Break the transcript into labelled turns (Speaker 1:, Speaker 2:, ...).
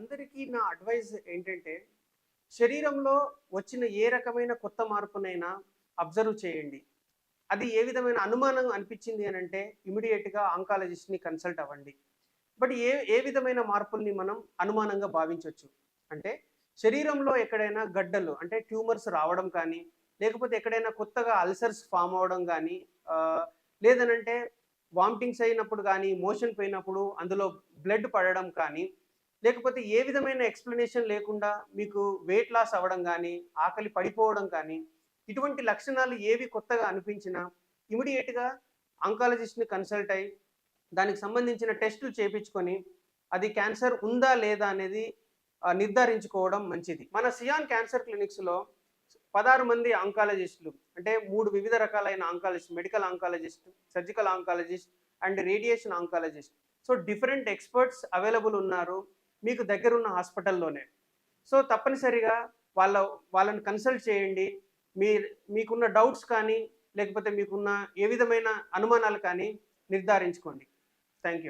Speaker 1: అందరికీ నా అడ్వైజ్ ఏంటంటే శరీరంలో వచ్చిన ఏ రకమైన కొత్త మార్పునైనా అబ్జర్వ్ చేయండి. అది ఏ విధమైన అనుమానం అనిపించింది అని అంటే ఇమీడియట్గా ఆంకాలజిస్ట్ని కన్సల్ట్ అవ్వండి. బట్ ఏ ఏ విధమైన మార్పుల్ని మనం అనుమానంగా భావించవచ్చు అంటే శరీరంలో ఎక్కడైనా గడ్డలు అంటే ట్యూమర్స్ రావడం కానీ లేకపోతే ఎక్కడైనా కొత్తగా అల్సర్స్ ఫామ్ అవడం కానీ లేదనంటే వామిటింగ్స్ అయినప్పుడు కానీ మోషన్ పోయినప్పుడు అందులో బ్లడ్ పడడం కానీ లేకపోతే ఏ విధమైన ఎక్స్ప్లెనేషన్ లేకుండా మీకు వెయిట్ లాస్ అవ్వడం కానీ ఆకలి పడిపోవడం కానీ ఇటువంటి లక్షణాలు ఏవి కొత్తగా అనిపించినా ఇమీడియట్గా ఆంకాలజిస్ట్ని కన్సల్ట్ అయ్యి దానికి సంబంధించిన టెస్టులు చేయించుకొని అది క్యాన్సర్ ఉందా లేదా అనేది నిర్ధారించుకోవడం మంచిది. మన సియాన్ క్యాన్సర్ క్లినిక్స్లో పదహారు మంది ఆంకాలజిస్టులు అంటే మూడు వివిధ రకాలైన oncologist medical oncologist surgical oncologist and radiation oncologist so different experts available ఉన్నారు. మీకు దగ్గరున్న హాస్పిటల్లోనే. సో తప్పనిసరిగా వాళ్ళ వాళ్ళని కన్సల్ట్ చేయండి. మీ మీకున్న డౌట్స్ కానీ లేకపోతే మీకున్న ఏ విధమైన అనుమానాలు కానీ నిర్ధారించుకోండి. Thank you.